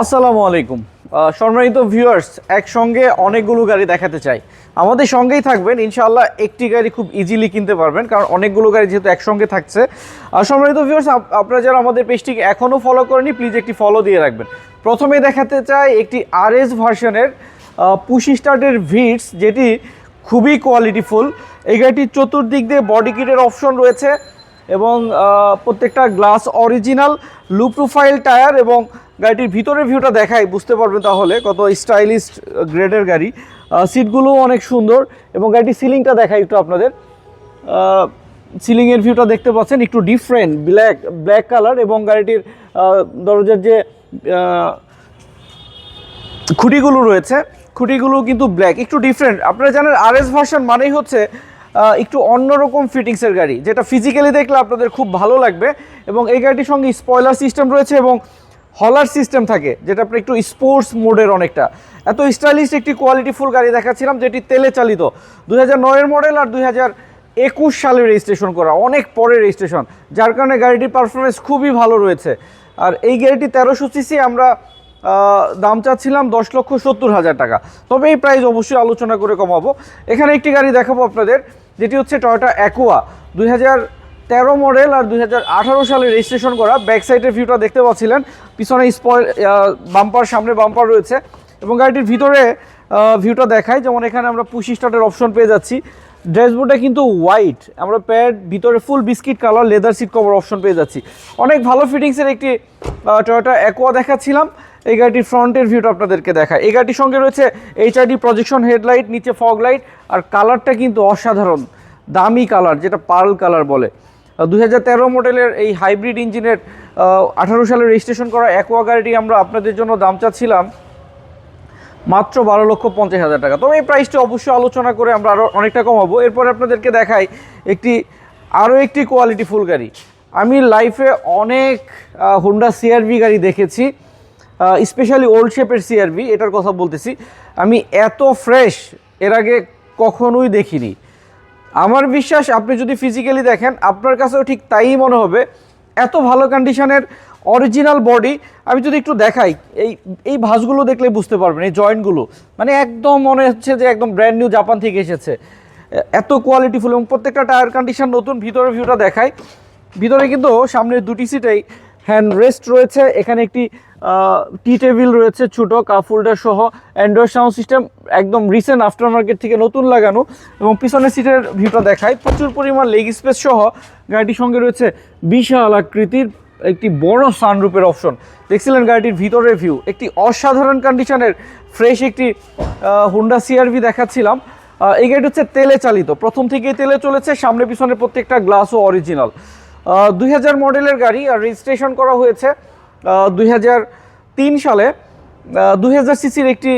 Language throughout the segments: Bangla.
আসসালামু আলাইকুম। সম্মানিত ভিউয়ার্স একসঙ্গে অনেকগুলো গাড়ি দেখাতে চাই। আমাদের সঙ্গেই থাকবেন, ইনশাআল্লাহ একটি গাড়ি খুব ইজিলি কিনতে পারবেন, কারণ অনেকগুলো গাড়ি যেহেতু একসঙ্গে থাকছে। আর সম্মানিত ভিউয়ার্স আপনারা যারা আমাদের পেজটিকে এখনও ফলো করেনি প্লিজ একটি ফলো দিয়ে রাখবেন। প্রথমে দেখাতে চাই একটি আর এস ভার্সনের পুশি স্টার্টের ভিটস যেটি খুবই কোয়ালিটিফুল এই গাড়িটির চতুর্দিক দিয়ে বডি কিটের অপশন রয়েছে এবং প্রত্যেকটা glass original low profile tyre এবং গাড়িটির ভিতরের ভিউটা দেখাই, বুঝতে পারবেন তাহলে কত স্টাইলিশ গ্রেডের গাড়ি। সিটগুলোও অনেক সুন্দর এবং গাড়িটির সিলিংটা দেখাই একটু আপনাদের। সিলিংয়ের ভিউটা দেখতে পাচ্ছেন, একটু ডিফারেন্ট ব্ল্যাক ব্ল্যাক কালার এবং গাড়িটির দরজার যে খুঁটিগুলো রয়েছে খুঁটিগুলো কিন্তু ব্ল্যাক একটু ডিফারেন্ট আপনারা জানেন আর এস ভার্সন মানেই হচ্ছে একটু অন্যরকম ফিটিংসের গাড়ি, যেটা ফিজিক্যালি দেখলে আপনাদের খুব ভালো লাগবে এবং এই গাড়িটির সঙ্গে স্পয়লার সিস্টেম রয়েছে এবং হলার সিস্টেম থাকে, যেটা আপনার একটু স্পোর্টস মোডের অনেকটা। এত স্টাইলিশ একটি কোয়ালিটিফুল গাড়ি দেখাচ্ছিলাম, যেটি তেলে চালিত। দুই হাজার মডেল আর দুই একুশ সালে রেজিস্ট্রেশন করা, অনেক পরে রেজিস্ট্রেশন যার কারণে গাড়িটির পারফরমেন্স খুবই ভালো রয়েছে। আর এই গাড়িটি তেরোশো সিসি আমরা দাম চাচ্ছিলাম দশ লক্ষ সত্তর হাজার টাকা। তবে এই প্রাইস অবশ্যই আলোচনা করে কমাবো। এখানে একটি গাড়ি দেখাবো আপনাদের, যেটি হচ্ছে টয়োটা অ্যাকোয়া দুই হাজার তেরো মডেল আর দুই সালে রেজিস্ট্রেশন করা। ব্যাক সাইডের ভিউটা দেখতে পাচ্ছিলেন। পিছনে স্পয়েল বাম্পার সামনে বাম্পার রয়েছে। এবং গাড়িটির ভিতরে ভিউটা দেখায়। যেমন এখানে আমরা পুশি স্টার্টের অপশন পেয়ে যাচ্ছি। ড্যাশবোর্ডটা কিন্তু হোয়াইট আমরা প্যাড ভিতরে full biscuit colour leather seat cover option পেয়ে যাচ্ছি। অনেক ভালো ফিটিংসের একটি টয়োটা অ্যাকোয়া দেখাচ্ছিলাম। এই গাড়িটির ফ্রন্টের ভিউটা আপনাদেরকে দেখায়। এই গাড়িটির সঙ্গে রয়েছে এইচআইডি প্রজেকশন হেডলাইট নিচে ফগ লাইট আর কালারটা কিন্তু অসাধারণ। দামি কালার যেটা পার্ল কালার বলে। দুই হাজার তেরো মডেলের এই হাইব্রিড ইঞ্জিনের আঠারো সালে রেজিস্ট্রেশন করা অ্যাকোয়া গাড়িটি আমরা আপনাদের জন্য দাম চাচ্ছিলাম মাত্র বারো লক্ষ পঞ্চাশ হাজার টাকা। তবে এই প্রাইসটি অবশ্যই আলোচনা করে আমরা আরও অনেকটা কমাবো। এরপর আপনাদেরকে দেখাই একটি আরও একটি কোয়ালিটি ফুল গাড়ি। আমি লাইফে অনেক হুন্ডা সিআরভি গাড়ি দেখেছি স্পেশালি ওল্ড শেপের সিআরভি এটার কথা বলতেছি। আমি এত ফ্রেশ এর আগে কখনোই দেখিনি। আমার বিশ্বাস, আপনি যদি ফিজিক্যালি দেখেন, আপনার কাছেও ঠিক তাই মনে হবে। এত ভালো কন্ডিশনের অরিজিনাল বডি আমি যদি একটু দেখাই, এই এই ভাঁজগুলো দেখলে বুঝতে পারবেন, এই জয়েন্টগুলো মানে একদম মনে হচ্ছে যে একদম ব্র্যান্ড নিউ জাপান থেকে এসেছে। এত কোয়ালিটিফুল এবং প্রত্যেকটা টায়ার কন্ডিশন নতুন, ভিতরে ভিউটা দেখায় ভিতরে কিন্তু সামনের দুটি সিটেই হ্যান্ড রেস্ট রয়েছে। এখানে একটি টি টেবিল রয়েছে, ছোটো, কাপ হোল্ডার সহ অ্যান্ড্রয়েড সাউন্ড সিস্টেম একদম রিসেন্ট আফটার মার্কেট থেকে নতুন লাগানো এবং পিছনের সিটের ভিউটা দেখায় প্রচুর পরিমাণ লেগ স্পেস সহ গাড়িটির সঙ্গে রয়েছে বিশাল আকৃতির একটি বড় সানরুপের অপশন দেখছিলেন গাড়িটির ভিতরের ভিউ একটি অসাধারণ কন্ডিশনের ফ্রেশ একটি হুন্ডা সিআরভি দেখাচ্ছিলাম। এই গাড়িটি হচ্ছে তেলে চালিত। প্রথম থেকেই তেলে চলেছে, সামনে পিছনে প্রত্যেকটা গ্লাসও অরিজিনাল দুই হাজার মডেলের গাড়ি আর রেজিস্ট্রেশন করা হয়েছে। দুই হাজার তিন সালে দুই হাজার সিসির একটি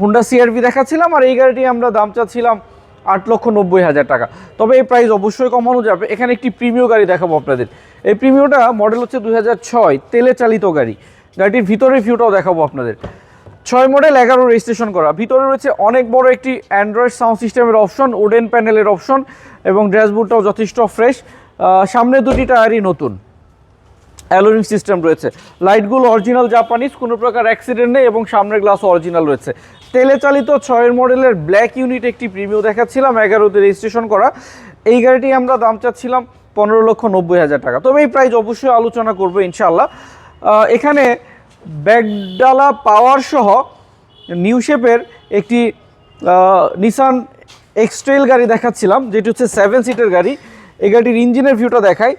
হুন্ডা সিআরভি দেখাচ্ছিলাম আর এই গাড়িটি আমরা দাম চাচ্ছিলাম আট লক্ষ নব্বই হাজার টাকা। তবে এই প্রাইস অবশ্যই কমানো যাবে। এখানে একটি প্রিমিয় গাড়ি দেখাবো আপনাদের। এই প্রিমিয়টা মডেল হচ্ছে দুই হাজার ছয়, তেলে চালিত গাড়ি। গাড়িটির ভিতরে ভিউটাও দেখাবো আপনাদের। ছয় মডেল এগারো রেজিস্ট্রেশন করা। ভিতরে রয়েছে অনেক বড় একটি অ্যান্ড্রয়েড সাউন্ড সিস্টেমের অপশন উডেন প্যানেলের অপশন এবং ড্যাশবোর্ডটাও যথেষ্ট ফ্রেশ সামনে দুটি টায়ারই নতুন। অ্যালোরিং সিস্টেম রয়েছে। লাইটগুলো অরিজিনাল জাপানিজ, কোনো প্রকার অ্যাক্সিডেন্ট নেই এবং সামনের গ্লাস অরিজিনাল রয়েছে। তেলে চালিত ছয়ের মডেলের ব্ল্যাক ইউনিট একটি প্রিমিয় দেখাচ্ছিলাম, এগারোতে রেজিস্ট্রেশন করা। এই গাড়িটি আমরা দাম চাচ্ছিলাম পনেরো লক্ষ নব্বই হাজার টাকা। তবে এই প্রাইস অবশ্যই আলোচনা করব ইনশাল্লাহ এখানে ব্যাগডালা পাওয়ার সহ নিউ শেপের একটি নিসান এক্সট্রেল গাড়ি দেখাচ্ছিলাম, যেটি হচ্ছে সেভেন সিটের গাড়ি। এই গাড়িটির ইঞ্জিনের ভিউটা দেখাই।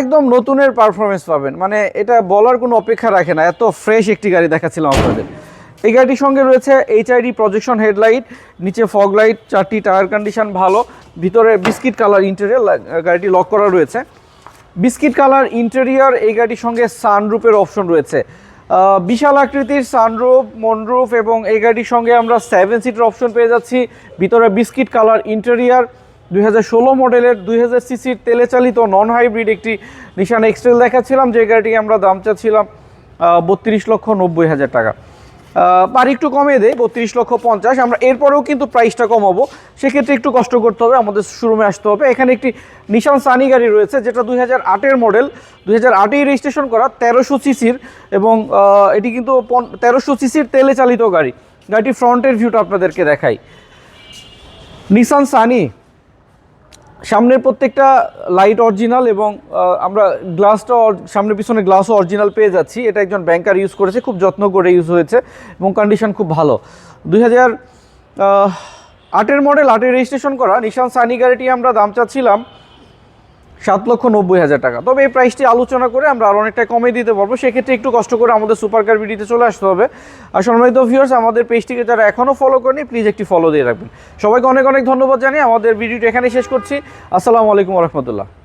একদম নতুনের পারফরমেন্স পাবেন। মানে এটা বলার কোনো অপেক্ষা রাখে না। এত ফ্রেশ একটি গাড়ি দেখাচ্ছিলাম আপনাদের। এই গাড়িটির সঙ্গে রয়েছে এইচআইডি প্রজেকশন হেডলাইট নিচে ফগ লাইট চারটি টায়ার কন্ডিশন ভালো, ভিতরে বিস্কিট কালার ইন্টেরিয়ার গাড়িটি লক করা রয়েছে। বিস্কিট কালার ইন্টেরিয়র এই গাড়ির সঙ্গে সানরুপের অপশন রয়েছে। বিশাল আকৃতির সানরুফ মনরুফ এবং এই গাড়ির সঙ্গে আমরা সেভেন সিটের অপশন পেয়ে যাচ্ছি। ভিতরে বিস্কিট কালার ইন্টেরিয়র দুই হাজার ষোলো মডেলের দুই হাজার সিসির তেলে চালিত নন হাইব্রিড একটি নিশান এক্সটেল দেখাচ্ছিলাম, যে গাড়িটি আমরা দাম চাচ্ছিলাম বত্রিশ লক্ষ নব্বই হাজার টাকা। পারি একটু কমিয়ে দেয় বত্রিশ লক্ষ পঞ্চাশ। আমরা এরপরেও কিন্তু প্রাইসটা কমাবো। সেক্ষেত্রে একটু কষ্ট করতে হবে, আমাদের শোরুমে আসতে হবে। এখানে একটি নিশান সানি গাড়ি রয়েছে, যেটা দুই হাজার আটের মডেল দুই হাজার আটেই রেজিস্ট্রেশন করা তেরোশো সিসির এবং এটি কিন্তু তেরোশো সিসির তেলে চালিত গাড়ি। গাড়িটির ফ্রন্টের ভিউটা আপনাদেরকে দেখাই। নিশান সানি সামনের প্রত্যেকটা লাইট অরিজিনাল এবং আমরা গ্লাসটা সামনের পিছনে গ্লাসও অরিজিনাল পেয়ে যাচ্ছি। এটা একজন ব্যাংকার ইউজ করেছে, খুব যত্ন করে ইউজ হয়েছে এবং কন্ডিশন খুব ভালো। দুই হাজার আটের মডেল আটের রেজিস্ট্রেশন করা, নিশান সানি গাড়িটি আমরা দাম চাচ্ছিলাম। সাত লক্ষ নব্বই হাজার টাকা। তবে এই প্রাইসটি আলোচনা করে আমরা আরও অনেকটা কমে দিতে পারব। সেক্ষেত্রে একটু কষ্ট করে আমাদের সুপার কার ভিডিওতে চলে আসতে হবে। আর সম্মানিত ভিউয়ার্স আমাদের পেজটিকে যারা এখনও ফলো করেনি প্লিজ একটি ফলো দিয়ে রাখবেন। সবাইকে অনেক অনেক ধন্যবাদ জানিয়ে আমাদের ভিডিওটি এখানে শেষ করছি। আসসালামু আলাইকুম রহমতুল্লাহ।